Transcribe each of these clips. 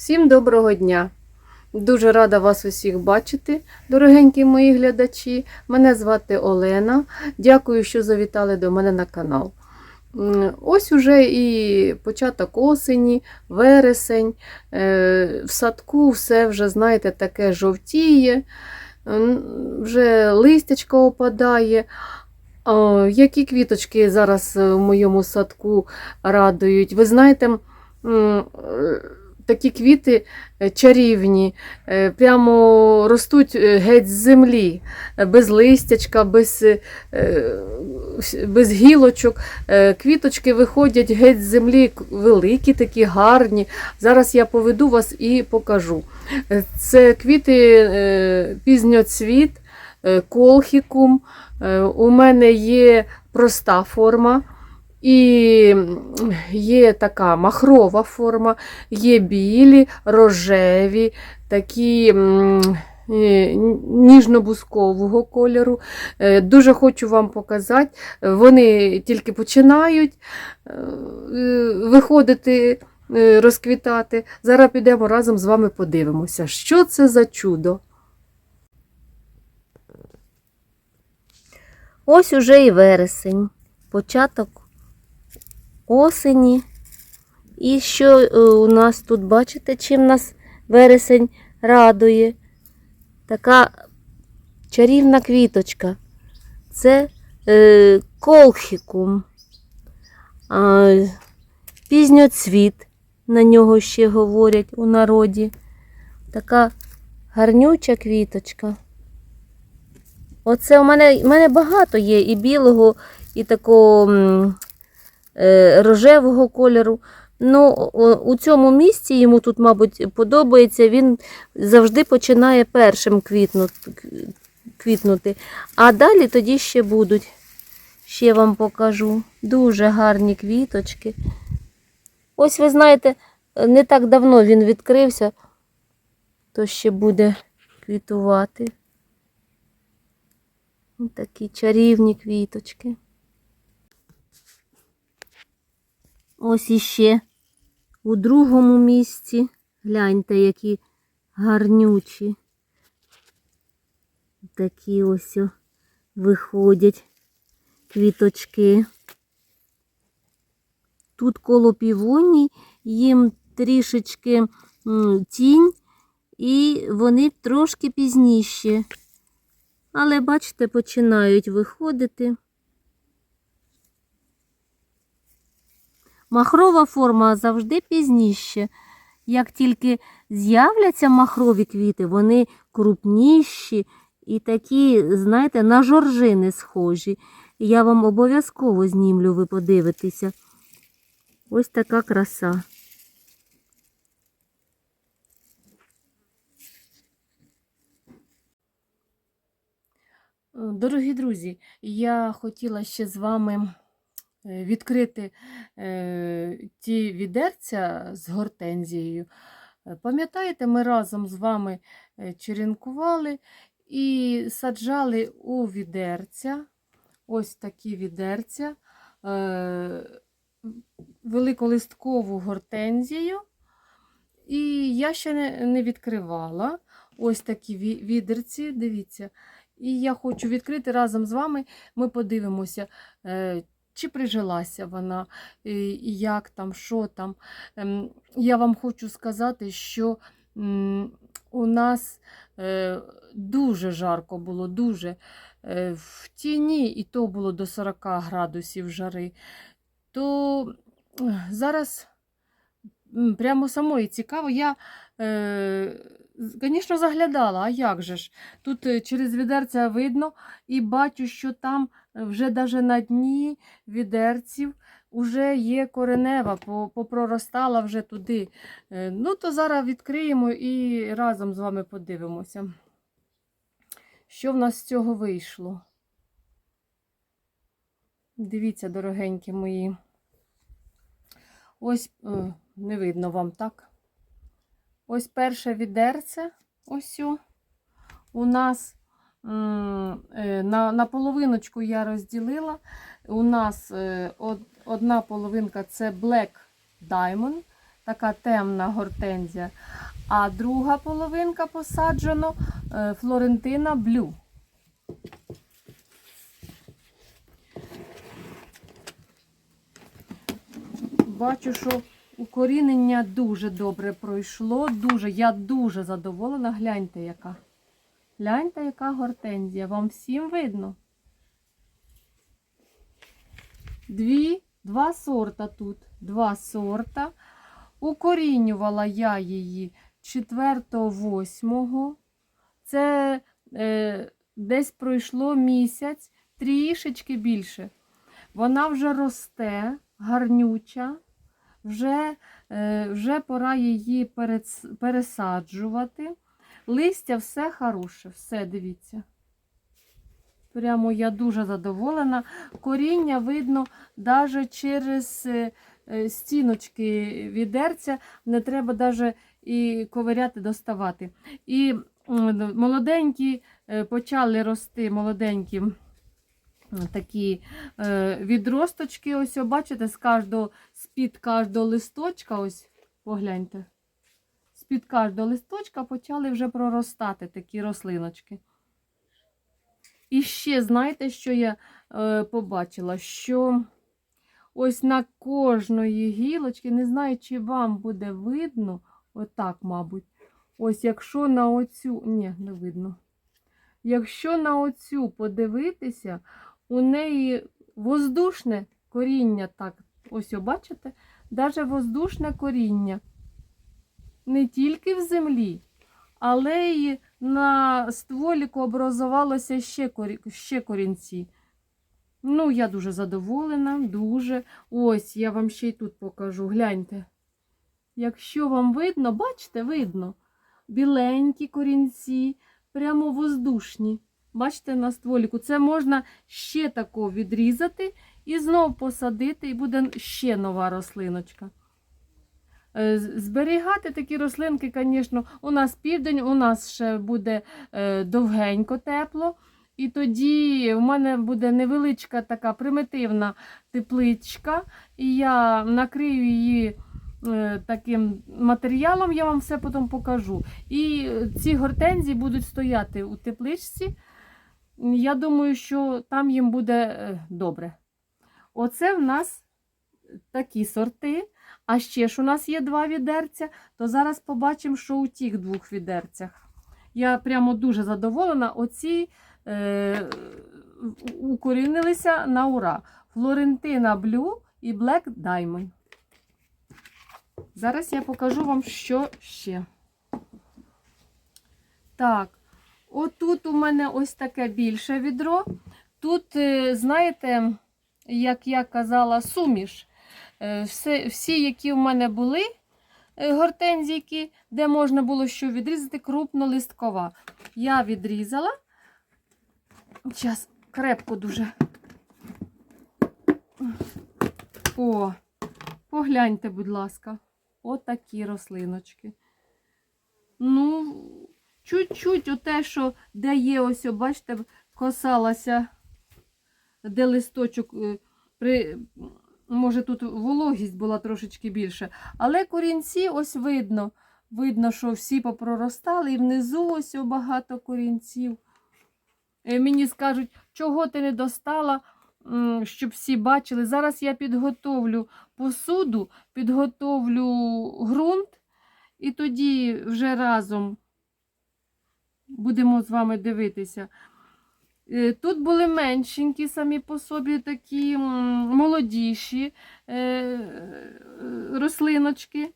Всім доброго дня! Дуже рада вас усіх бачити, дорогенькі мої глядачі. Мене звати Олена. Дякую, що завітали до мене на канал. Ось уже і початок осені, вересень. Е, В садку все вже, знаєте, таке жовтіє, вже листячко опадає. Які квіточки зараз в моєму садку радують. Ви знаєте, е, такі квіти е, чарівні, е, прямо ростуть е, геть з землі, без листячка, без, без гілочок. Квіточки виходять геть з землі, великі, такі гарні. Зараз я поведу вас і покажу. Це квіти пізньоцвіт, колхікум. У мене є проста форма. І є така махрова форма, є білі, рожеві, такі е, ніжно-бускового кольору. Е, Дуже хочу вам показати. Вони тільки починають е, виходити, розквітати. Зараз підемо разом з вами подивимося, що це за чудо. Ось уже і вересень, початок осені. І що е, у нас тут, бачите, чим нас вересень радує? Така чарівна квіточка. Це е, колхікум. А, пізньоцвіт, на нього ще говорять у народі. Така гарнюча квіточка. Оце у мене, у мене багато є і білого, і такого рожевого кольору. Ну, у цьому місці йому тут, мабуть, подобається. Він завжди починає першим квітнути, квітнути. А далі тоді ще будуть. Ще вам покажу. Дуже гарні квіточки. Ось ви знаєте, не так давно він відкрився, то ще буде квітувати. Ось Такі чарівні квіточки. Ось іще у другому місці. Гляньте, які гарнючі. Такі ось о виходять квіточки. Тут коло півоній їм трішечки тінь, і вони трошки пізніше. Але, бачите, починають виходити. Махрова форма завжди пізніше. Як тільки з'являться махрові квіти, вони крупніші і такі, знаєте, на жоржини схожі. Я вам обов'язково знімлю, ви подивитеся. Ось така краса. Дорогі друзі, я хотіла ще з вами відкрити е, ті відерця з гортензією. Е, Пам'ятаєте, ми разом з вами е, черенкували і саджали у відерця, ось такі відерця, е, великолисткову гортензію. І я ще не, відкривала ось такі ві- відерці, дивіться. І я хочу відкрити разом з вами. Ми подивимося, е, чи прижилася вона, е, і як там, що там. Ем, Я вам хочу сказати, що у нас е, дуже жарко було, дуже. Е, В тіні і то було до 40 градусів жари. То е, зараз прямо самої цікаво. Я, звісно, заглядала, а як же ж? Тут е, через відерця видно і бачу, що там е, вже даже на дні відерців вже є коренева, по- попроростала вже туди. Е, Ну, то зараз відкриємо і разом з вами подивимося, що в нас з цього вийшло. Дивіться, дорогенькі мої. Ось е, не видно вам так. Ось перше відерце. Ось у нас на, на половиночку я розділила. У нас е, од- одна половинка це Black Diamond, така темна гортензія. А друга половинка посаджено е, Флорентина Блю. Бачу, що укорінення дуже добре пройшло. Дуже, я дуже задоволена. Гляньте, яка. Гляньте, яка гортензія. Вам всім видно? Дві, два сорта тут. Два сорта. Укорінювала я її 4-8. Це е, десь пройшло місяць, трішечки більше. Вона вже росте, гарнюча, вже, е, вже пора її пересаджувати. Листя все хороше, все дивіться. Прямо я дуже задоволена. Коріння видно навіть через е, е, стіночки відерця, не треба навіть і ковиряти, доставати. І молоденькі е, почали рости, молоденькі такі відросточки. Ось, бачите, з з-під кожного листочка, ось погляньте. З-під кожного листочка почали вже проростати такі рослиночки. І ще, знаєте, що я е, побачила? Що ось на кожної гілочки, не знаю, чи вам буде видно, отак, мабуть. Ось якщо на оцю, ні, не видно. Якщо на оцю подивитися, у неї воздушне коріння, так, ось бачите? Даже воздушне коріння. Не тільки в землі, але й на стволіку образувалося ще, ще корінці. Ну, я дуже задоволена, дуже. Ось, я вам ще й тут покажу. Гляньте. Якщо вам видно, бачите, видно. Біленькі корінці, прямо воздушні. Бачите, на стволіку. Це можна ще тако відрізати і знов посадити, і буде ще нова рослиночка. Е, Зберігати такі рослинки, звісно, у нас південь, у нас ще буде е, довгенько тепло. І тоді в мене буде невеличка така примітивна тепличка, і я накрию її е, таким матеріалом, я вам все потім покажу. І ці гортензії будуть стояти у тепличці. Я думаю, що там їм буде добре. Оце в нас такі сорти. А ще ж у нас є два відерця, то зараз побачимо, що у тих двох відерцях. Я прямо дуже задоволена. Оці е, укорінилися на ура. Флорентина Блю і Black Diamond. Зараз я покажу вам, що ще. Так, отут у мене ось таке більше відро. Тут, е, знаєте, як я казала, суміш. Е, Все, всі, які в мене були е, гортензійки, де можна було що відрізати, крупнолисткова. Я відрізала. Зараз крепко дуже. О, погляньте, будь ласка, отакі рослиночки. Ну, чуть-чуть оте, що де є, ось, бачите, косалася, де листочок е, при. Може, тут вологість була трошечки більше. Але корінці ось видно. Видно, що всі попроростали, і внизу ось багато корінців. Е, Мені скажуть, чого ти не достала, щоб всі бачили. Зараз я підготовлю посуду, підготовлю ґрунт, і тоді вже разом будемо з вами дивитися. Е, Тут були меншенькі самі по собі такі молодіші е, е, рослиночки.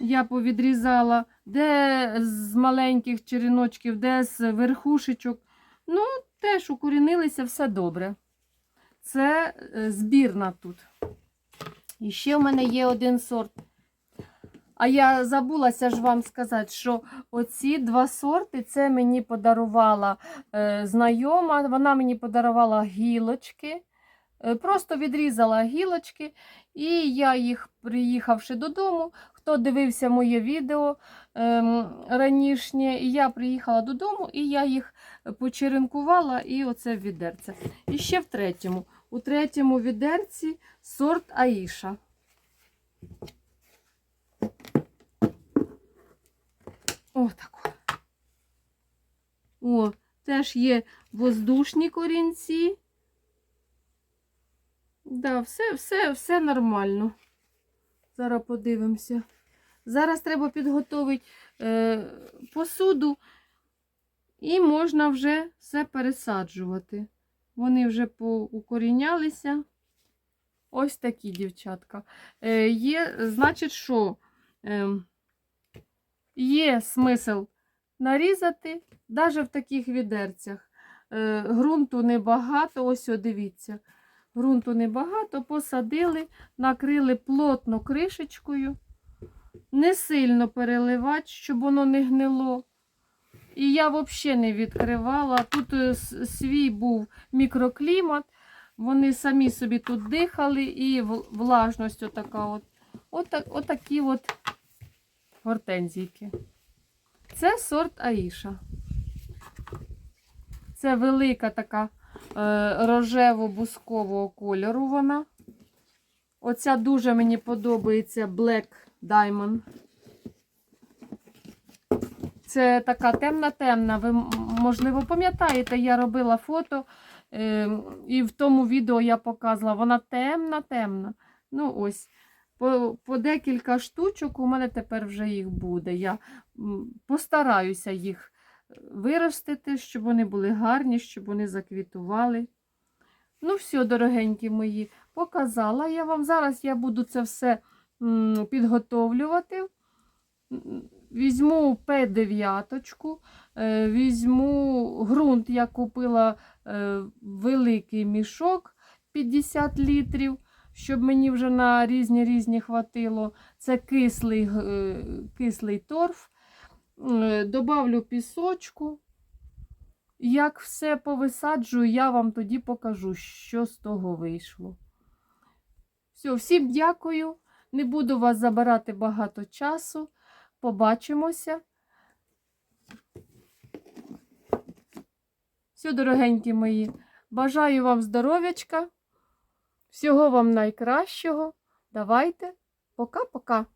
Я повідрізала, де з маленьких черіночків, де з верхушечок. Ну, теж укорінилися, все добре. Це збірна тут. І ще в мене є один сорт. А я забулася ж вам сказати, що оці два сорти це мені подарувала е, знайома. Вона мені подарувала гілочки. Е, Просто відрізала гілочки, і я їх, приїхавши додому, хто дивився моє відео ем, ранішнє, і я приїхала додому, і я їх почеренкувала, і оце відерце. І ще в третьому. У третьому відерці сорт Аїша. О, так. О, теж є воздушні корінці. Да, все, все, все нормально. Зараз подивимося. Зараз треба підготувати е, посуду і можна вже все пересаджувати. Вони вже поукорінялися. Ось такі дівчатка. Е, є, значить, що є смисл нарізати навіть в таких відерцях. Е, грунту небагато, ось дивіться. Грунту небагато, посадили, накрили плотно кришечкою. Не сильно переливати, щоб воно не гнило. І я взагалі не відкривала. Тут е, свій був мікроклімат. Вони самі собі тут дихали, і влажність отака от. Отак, отакі от гортензійки. Це сорт Аїша. Це велика така е, рожево-бускового кольору вона. Оця дуже мені подобається Black Diamond. Це така темна-темна. Ви, можливо, пам'ятаєте, я робила фото, е, і в тому відео я показувала, вона темна-темна. Ну, ось. По, по декілька штучок у мене тепер вже їх буде. Я постараюся їх виростити, щоб вони були гарні, щоб вони заквітували. Ну, все, дорогенькі мої, показала я вам. Зараз я буду це все підготовлювати. Візьму П9, е, візьму ґрунт, я купила е, великий мішок 50 літрів, щоб мені вже на різні різні хватило. Це кислий, е, кислий торф. Е, Добавлю пісочку. Як все повисаджую, я вам тоді покажу, що з того вийшло. Все, всім дякую. Не буду вас забирати багато часу. Побачимося. Все, дорогенькі мої. Бажаю вам здоров'ячка. Всього вам найкращого. Давайте. Пока-пока.